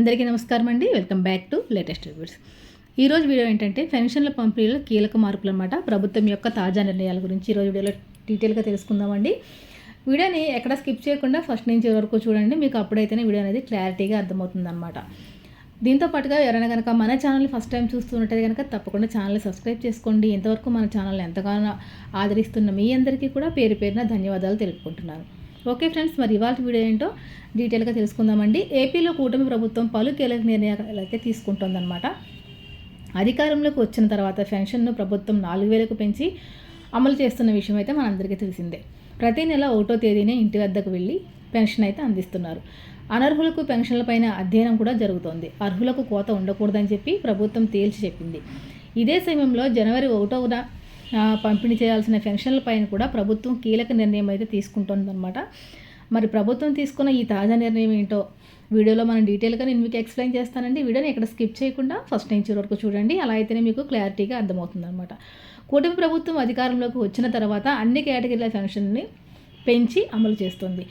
అందరికీ నమస్కారం అండి. Welcome back to latest reviews. ఈరోజు వీడియో ఏంటంటే పెన్షన్ల పంపిణీలో కీలక మార్పులు అనమాట ప్రభుత్వం యొక్క తాజా నిర్ణయాల గురించి ఈరోజు వీడియోలో డీటెయిల్గా తెలుసుకుందామండి. వీడియోని ఎక్కడ స్కిప్ చేయకుండా ఫస్ట్ నుంచి వరకు చూడండి. మీకు అప్పుడైతేనే వీడియో అనేది క్లారిటీగా అర్థమవుతుందన్నమాట దీంతో పాటుగా ఎవరైనా కనుక మన ఛానల్ ఫస్ట్ టైం చూస్తున్నట్టయితే కనుక తప్పకుండా ఛానల్ని సబ్స్క్రైబ్ చేసుకోండి. ఇంతవరకు మన ఛానల్ని ఎంతగానో ఆదరిస్తున్న మీ అందరికీ కూడా పేరు పేరున ధన్యవాదాలు తెలుపుకుంటున్నాను. ఓకే ఫ్రెండ్స్ మరి ఇవాళ వీడియో ఏంటో డీటెయిల్గా తెలుసుకుందామండి. ఏపీలో కూటమి ప్రభుత్వం పలు కీలక నిర్ణయాలు అయితే తీసుకుంటుందన్నమాట. అధికారంలోకి వచ్చిన తర్వాత పెన్షన్ను ప్రభుత్వం నాలుగు వేలకు పెంచి అమలు చేస్తున్న విషయం అయితే మనందరికీ తెలిసిందే. ప్రతి నెల ఒకటో తేదీనే ఇంటి వద్దకు వెళ్ళి పెన్షన్ అయితే అందిస్తున్నారు. అనర్హులకు పెన్షన్లపైన అధ్యయనం కూడా జరుగుతోంది. అర్హులకు కోత ఉండకూడదని చెప్పి ప్రభుత్వం తేల్చి చెప్పింది. ఇదే సమయంలో జనవరి ఒకటోన పంపిణీ చేయాల్సిన పెన్షన్లపైన కూడా ప్రభుత్వం కీలక నిర్ణయం అయితే తీసుకుంటుందన్నమాట. మరి ప్రభుత్వం తీసుకున్న ఈ తాజా నిర్ణయం ఏంటో వీడియోలో మనం డీటెయిల్గా నేను మీకు ఎక్స్ప్లెయిన్ చేస్తానండి. వీడియోని ఎక్కడ స్కిప్ చేయకుండా ఫస్ట్ నుంచి వరకు చూడండి. అలా అయితేనే మీకు క్లారిటీగా అర్థమవుతుందన్నమాట. కూటమి ప్రభుత్వం అధికారంలోకి వచ్చిన తర్వాత అన్ని కేటగిరీల పెన్షన్ని పెంచి అమలు చేస్తుంది.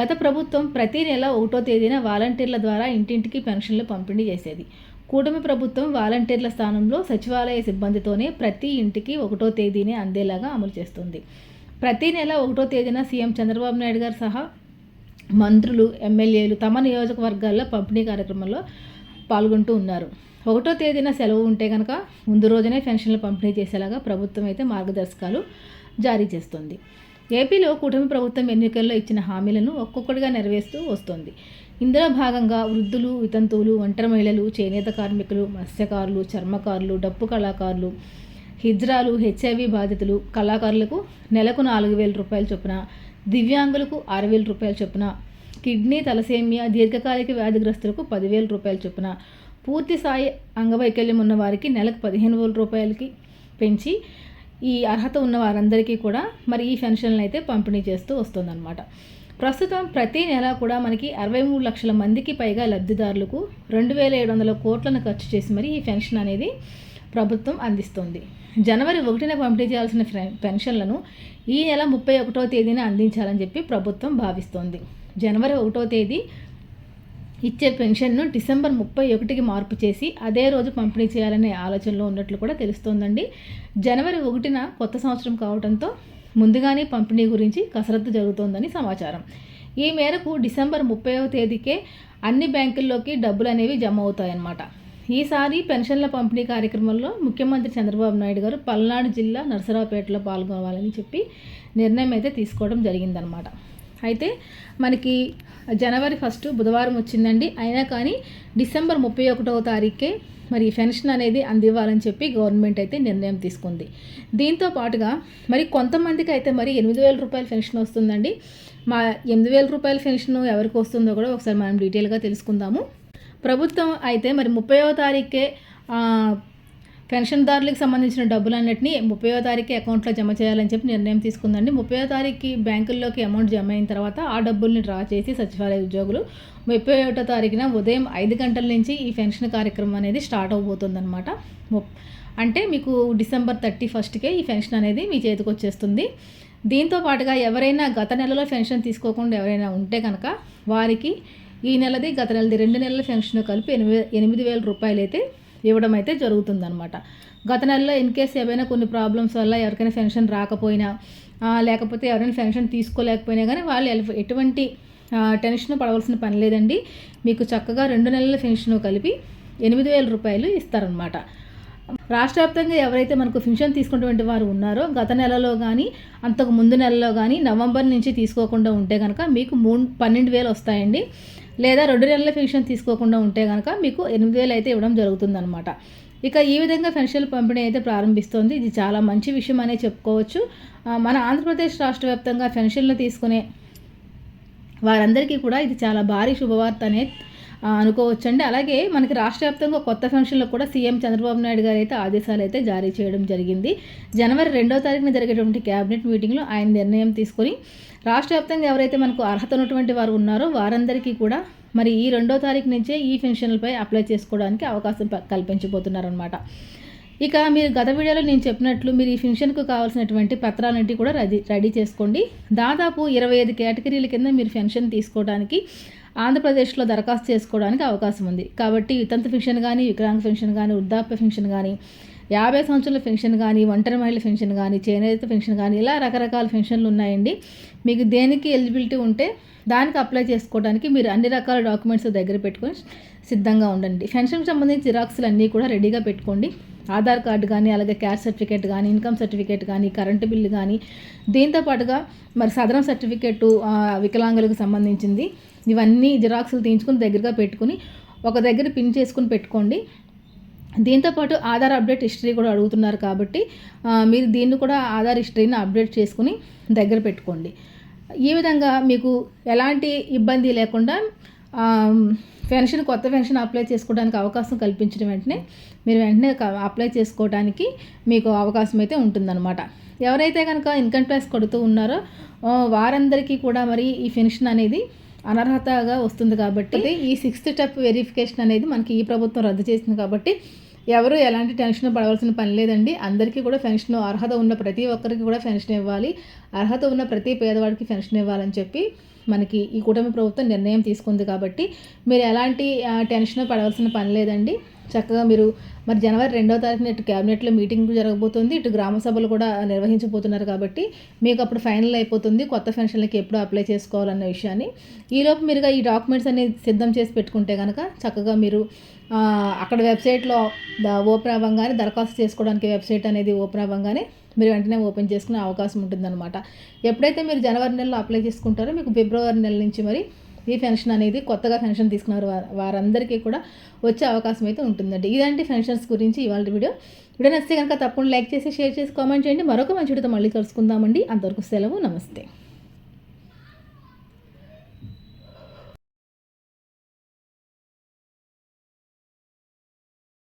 గత ప్రభుత్వం ప్రతి నెల ఒకటో తేదీన వాలంటీర్ల ద్వారా ఇంటింటికి పెన్షన్లు పంపిణీ చేసేది. కూటమి ప్రభుత్వం వాలంటీర్ల స్థానంలో సచివాలయ సిబ్బందితోనే ప్రతి ఇంటికి ఒకటో తేదీనే అందేలాగా అమలు చేస్తుంది. ప్రతి నెల ఒకటో తేదీన సీఎం చంద్రబాబు నాయుడు గారు సహా మంత్రులు ఎమ్మెల్యేలు తమ నియోజకవర్గాల్లో పంపిణీ కార్యక్రమంలో పాల్గొంటూ ఉన్నారు. ఒకటో తేదీన సెలవు ఉంటే కనుక ముందు రోజునే పెన్షన్లు పంపిణీ చేసేలాగా ప్రభుత్వం అయితే మార్గదర్శకాలు జారీ చేస్తుంది. ఏపీలో కూటమి ప్రభుత్వం ఎన్నికల్లో ఇచ్చిన హామీలను ఒక్కొక్కటిగా నెరవేరుస్తూ వస్తోంది. ఇందులో భాగంగా వృద్ధులు వితంతువులు ఒంటరి మహిళలు చేనేత కార్మికులు మత్స్యకారులు చర్మకారులు డప్పు కళాకారులు హిజ్రాలు హెచ్ఐవి బాధితులు కళాకారులకు నెలకు నాలుగు వేల రూపాయల చొప్పున దివ్యాంగులకు ఆరు వేల రూపాయల చొప్పున కిడ్నీ తలసేమియా దీర్ఘకాలిక వ్యాధిగ్రస్తులకు పదివేల రూపాయల చొప్పున పూర్తి స్థాయి అంగవైకల్యం ఉన్న వారికి నెలకు పదిహేను వేల రూపాయలకి పెంచి ఈ అర్హత ఉన్న వారందరికీ కూడా మరి ఈ పెన్షన్లు అయితే పంపిణీ చేస్తూ వస్తుందన్నమాట. ప్రస్తుతం ప్రతి నెల కూడా మనకి అరవై మూడు లక్షల మందికి పైగా లబ్ధిదారులకు రెండు వేల ఏడు వందల కోట్లను ఖర్చు చేసి మరి ఈ పెన్షన్ అనేది ప్రభుత్వం అందిస్తుంది. జనవరి ఒకటిన పంపిణీ చేయాల్సిన పెన్షన్లను ఈ నెల ముప్పై ఒకటో తేదీన అందించాలని చెప్పి ప్రభుత్వం భావిస్తోంది. జనవరి ఒకటో తేదీ ఇచ్చే పెన్షన్ను డిసెంబర్ ముప్పై ఒకటికి మార్పు చేసి అదే రోజు పంపిణీ చేయాలనే ఆలోచనలో ఉన్నట్లు కూడా తెలుస్తోందండి. జనవరి ఒకటిన కొత్త సంవత్సరం కావడంతో ముందుగానే పంపిణీ గురించి కసరత్తు జరుగుతోందని సమాచారం. ఈ మేరకు డిసెంబర్ ముప్పైవ తేదీకే అన్ని బ్యాంకుల్లోకి డబ్బులు అనేవి జమ అవుతాయన్నమాట. ఈసారి పెన్షన్ల పంపిణీ కార్యక్రమంలో ముఖ్యమంత్రి చంద్రబాబు నాయుడు గారు పల్నాడు జిల్లా నరసరావుపేటలో పాల్గొనాలని చెప్పి నిర్ణయం అయితే తీసుకోవడం జరిగిందనమాట అయితే మనకి జనవరి ఫస్ట్ బుధవారం వచ్చిందండి. అయినా కానీ డిసెంబర్ ముప్పై ఒకటవ తారీఖే మరి పెన్షన్ అనేది అందివ్వాలని చెప్పి గవర్నమెంట్ అయితే నిర్ణయం తీసుకుంది. దీంతో పాటుగా మరి కొంతమందికి అయితే మరి ఎనిమిది వేల రూపాయల పెన్షన్ వస్తుందండి. మా ఎనిమిది వేల రూపాయల పెన్షన్ ఎవరికి వస్తుందో కూడా ఒకసారి మనం డీటెయిల్గా తెలుసుకుందాము. ప్రభుత్వం అయితే మరి ముప్పైవ తారీఖే పెన్షన్దారులకు సంబంధించిన డబ్బులన్నింటినీ ముప్పయో తారీఖు అకౌంట్లో జమ చేయాలని చెప్పి నిర్ణయం తీసుకుందండి. ముప్పైవ తారీఖుకి బ్యాంకుల్లోకి అమౌంట్ జమ అయిన తర్వాత ఆ డబ్బుల్ని డ్రా చేసి సచివాలయ ఉద్యోగులు ముప్పై ఒకటో తారీఖున ఉదయం ఐదు గంటల నుంచి ఈ పెన్షన్ కార్యక్రమం అనేది స్టార్ట్ అవబోతుందన్నమాట. అంటే మీకు డిసెంబర్ థర్టీ ఫస్ట్కే ఈ పెన్షన్ అనేది మీ చేతికి వచ్చేస్తుంది. దీంతో పాటుగా ఎవరైనా గత నెలలో పెన్షన్ తీసుకోకుండా ఎవరైనా ఉంటే కనుక వారికి ఈ నెలది గత నెలది రెండు నెలల పెన్షన్ కలిపి ఎనిమిది ఎనిమిది వేల రూపాయలు అయితే ఇవ్వడం అయితే జరుగుతుందనమాట గత నెలలో ఇన్ కేస్ ఏవైనా కొన్ని ప్రాబ్లమ్స్ వల్ల ఎవరికైనా పెన్షన్ రాకపోయినా లేకపోతే ఎవరైనా పెన్షన్ తీసుకోలేకపోయినా కానీ వాళ్ళు ఎటువంటి టెన్షన్ పడవలసిన పని లేదండి. మీకు చక్కగా రెండు నెలల పెన్షన్ కలిపి ఎనిమిది వేల రూపాయలు ఇస్తారనమాట రాష్ట్ర వ్యాప్తంగా ఎవరైతే మనకు పెన్షన్ తీసుకున్నటువంటి వారు ఉన్నారో గత నెలలో కానీ అంతకు ముందు నెలలో కానీ నవంబర్ నుంచి తీసుకోకుండా ఉంటే కనుక మీకు మూడు పన్నెండు వేలు వస్తాయండి. లేదా రెండు నెలల పెన్షన్ తీసుకోకుండా ఉంటే కనుక మీకు ఎనిమిది వేలు అయితే ఇవ్వడం జరుగుతుందన్నమాట. ఇక ఈ విధంగా పెన్షన్ల పంపిణీ అయితే ప్రారంభిస్తోంది. ఇది చాలా మంచి విషయం అనే చెప్పుకోవచ్చు. మన ఆంధ్రప్రదేశ్ రాష్ట్ర వ్యాప్తంగా పెన్షన్లు తీసుకునే వారందరికీ కూడా ఇది చాలా భారీ శుభవార్త అనే అనుకోవచ్చండి. అలాగే మనకి రాష్ట్ర వ్యాప్తంగా కొత్త ఫంక్షన్లో కూడా సీఎం చంద్రబాబు నాయుడు గారు అయితే ఆదేశాలు అయితే జారీ చేయడం జరిగింది. జనవరి రెండో తారీఖున జరిగేటువంటి క్యాబినెట్ మీటింగ్లో ఆయన నిర్ణయం తీసుకొని రాష్ట్ర వ్యాప్తంగా ఎవరైతే మనకు అర్హత ఉన్నటువంటి వారు ఉన్నారో వారందరికీ కూడా మరి ఈ రెండో తారీఖు నుంచే ఈ పెన్షన్లపై అప్లై చేసుకోవడానికి అవకాశం కల్పించబోతున్నారనమాట ఇక మీరు గత వీడియోలో నేను చెప్పినట్లు మీరు ఈ పెన్షన్కు కావాల్సినటువంటి పత్రాలన్నింటి కూడా రెడీ రెడీ చేసుకోండి. దాదాపు ఇరవై ఐదు కేటగిరీల కింద మీరు పెన్షన్ తీసుకోవడానికి ఆంధ్రప్రదేశ్లో దరఖాస్తు చేసుకోవడానికి అవకాశం ఉంది. కాబట్టి వితంతు పెన్షన్ కానీ వికలాంగ పెన్షన్ కానీ వృద్ధాప్య పెన్షన్ కానీ యాభై సంవత్సరాల పెన్షన్ కానీ ఒంటరి మహిళల పెన్షన్ కానీ చేనేత పెన్షన్ కానీ ఇలా రకరకాల పెన్షన్లు ఉన్నాయండి. మీకు దేనికి ఎలిజిబిలిటీ ఉంటే దానికి అప్లై చేసుకోవడానికి మీరు అన్ని రకాల డాక్యుమెంట్స్ దగ్గర పెట్టుకొని సిద్ధంగా ఉండండి. పెన్షన్కి సంబంధించి జిరాక్స్లు అన్నీ కూడా రెడీగా పెట్టుకోండి. ఆధార్ కార్డు కానీ అలాగే క్యాష్ సర్టిఫికేట్ కానీ ఇన్కమ్ సర్టిఫికేట్ కానీ కరెంటు బిల్లు కానీ దీంతో పాటుగా మరి సదరం సర్టిఫికేటు వికలాంగులకు సంబంధించింది. ఇవన్నీ జిరాక్స్లు తీయించుకుని దగ్గరగా పెట్టుకుని ఒక దగ్గర పిన్ చేసుకుని పెట్టుకోండి. దీంతోపాటు ఆధార్ అప్డేట్ హిస్టరీ కూడా అడుగుతున్నారు కాబట్టి మీరు దీన్ని కూడా ఆధార్ హిస్టరీని అప్డేట్ చేసుకుని దగ్గర పెట్టుకోండి. ఈ విధంగా మీకు ఎలాంటి ఇబ్బంది లేకుండా పెన్షన్ కొత్త పెన్షన్ అప్లై చేసుకోవడానికి అవకాశం కల్పించిన వెంటనే మీరు వెంటనే అప్లై చేసుకోవడానికి మీకు అవకాశం అయితే ఉంటుందన్నమాట. ఎవరైతే కనుక ఇన్కమ్ ట్యాక్స్ కొడుతూ ఉన్నారో వారందరికీ కూడా మరి ఈ పెన్షన్ అనేది అనర్హతగా వస్తుంది కాబట్టి ఈ సిక్స్త్ స్టెప్ వెరిఫికేషన్ అనేది మనకి ఈ ప్రభుత్వం రద్దు చేసింది కాబట్టి ఎవరు ఎలాంటి టెన్షన్ పడవలసిన పని లేదండి. అందరికీ కూడా పెన్షన్ అర్హత ఉన్న ప్రతి ఒక్కరికి కూడా పెన్షన్ ఇవ్వాలి. అర్హత ఉన్న ప్రతి పేదవాడికి పెన్షన్ ఇవ్వాలని చెప్పి మనకి ఈ కూటమి ప్రభుత్వం నిర్ణయం తీసుకుంది కాబట్టి మీరు ఎలాంటి టెన్షన్ పడవలసిన పని లేదండి. చక్కగా మీరు మరి జనవరి రెండవ తారీఖున ఇటు క్యాబినెట్లో మీటింగ్ జరగబోతుంది ఇటు గ్రామ సభలు కూడా నిర్వహించబోతున్నారు కాబట్టి మీకు అప్పుడు ఫైనల్ అయిపోతుంది కొత్త పెన్షన్లకి ఎప్పుడు అప్లై చేసుకోవాలన్న విషయాన్ని. ఈలోపు మీరుగా ఈ డాక్యుమెంట్స్ అనేది సిద్ధం చేసి పెట్టుకుంటే కనుక చక్కగా మీరు అక్కడ వెబ్సైట్లో ఓపెన్ అవ్వగానే దరఖాస్తు చేసుకోవడానికి వెబ్సైట్ అనేది ఓపెన్ అవ్వగానే మీరు వెంటనే ఓపెన్ చేసుకునే అవకాశం ఉంటుందన్నమాట. ఎప్పుడైతే మీరు జనవరి నెలలో అప్లై చేసుకుంటారో మీకు ఫిబ్రవరి నెల నుంచి మరి ఈ పెన్షన్ అనేది కొత్తగా పెన్షన్ తీసుకున్నారు వారందరికీ కూడా వచ్చే అవకాశం అయితే ఉంటుందండి. ఇలాంటి పెన్షన్స్ గురించి ఇవాళ వీడియో. వీడియో నచ్చితే కనుక తప్పకుండా లైక్ చేసి షేర్ చేసి కామెంట్ చేయండి. మరొక మంచి మళ్ళీ కలుసుకుందామండి. అంతవరకు సెలవు నమస్తే.